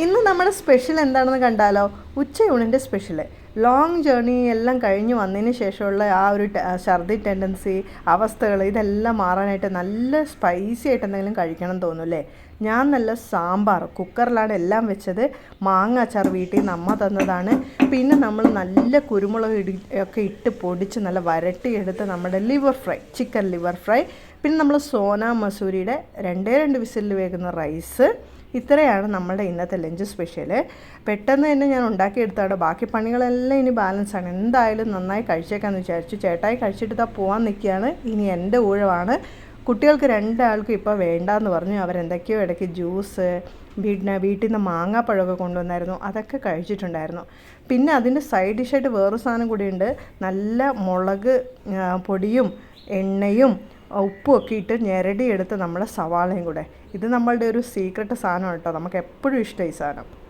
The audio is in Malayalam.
ഇന്ന് നമ്മുടെ സ്പെഷ്യൽ എന്താണെന്ന് കണ്ടാലോ? ഉച്ചയൂണിന്റെ സ്പെഷ്യൽ. ലോങ് ജേർണി എല്ലാം കഴിഞ്ഞ് വന്നതിന് ശേഷമുള്ള ആ ഒരു ഛർദി ടെൻഡൻസി അവസ്ഥകൾ ഇതെല്ലാം മാറാനായിട്ട് നല്ല സ്പൈസി ആയിട്ട് എന്തെങ്കിലും കഴിക്കണം തോന്നും അല്ലേ? ഞാൻ നല്ല സാമ്പാർ കുക്കറിലാണ് എല്ലാം വെച്ചത്. മാങ്ങ അച്ചാർ വീട്ടിൽ നിന്ന് അമ്മ തന്നതാണ്. പിന്നെ നമ്മൾ നല്ല കുരുമുളക് ഇടി ഒക്കെ ഇട്ട് പൊടിച്ച് നല്ല വരട്ടിയെടുത്ത് നമ്മുടെ liver fry chicken liver fry പിന്നെ നമ്മൾ സോന മസൂരിയുടെ രണ്ടേ രണ്ട് വിസിലിൽ വേകുന്ന റൈസ്. ഇത്രയാണ് നമ്മുടെ ഇന്നത്തെ ലഞ്ച് സ്പെഷ്യൽ. പെട്ടെന്ന് തന്നെ ഞാൻ ഉണ്ടാക്കിയെടുത്താണ് ബാക്കി പണികളെല്ലാം ഇനി ബാലൻസ് ആണ്. എന്തായാലും നന്നായി കഴിച്ചേക്കാന്ന് വിചാരിച്ചു. ചേട്ടായി കഴിച്ചിട്ട് പോകാൻ നിൽക്കുകയാണ്. ഇനി എന്റെ ഊഴമാണ്. കുട്ടികൾക്ക് രണ്ടാൾക്കും ഇപ്പോൾ വേണ്ടാന്ന് പറഞ്ഞു. അവരെന്തൊക്കെയോ ഇടയ്ക്ക് ജ്യൂസ് വീടിന് വീട്ടിൽ നിന്ന് മാങ്ങാപ്പഴമൊക്കെ കൊണ്ടുവന്നായിരുന്നു. അതൊക്കെ കഴിച്ചിട്ടുണ്ടായിരുന്നു. പിന്നെ അതിന്റെ സൈഡ് ഡിഷായിട്ട് വേറൊരു സാധനം കൂടിയുണ്ട്. നല്ല മുളക് പൊടിയും എണ്ണയും ഉപ്പും ഒക്കെ ഇട്ട് ഞെരടിയെടുത്ത് നമ്മളെ സവാളയും കൂടെ. ഇത് നമ്മളുടെ ഒരു സീക്രട്ട് സാധനം കേട്ടോ. നമുക്ക് എപ്പോഴും ഇഷ്ടം ഈ സാധനം.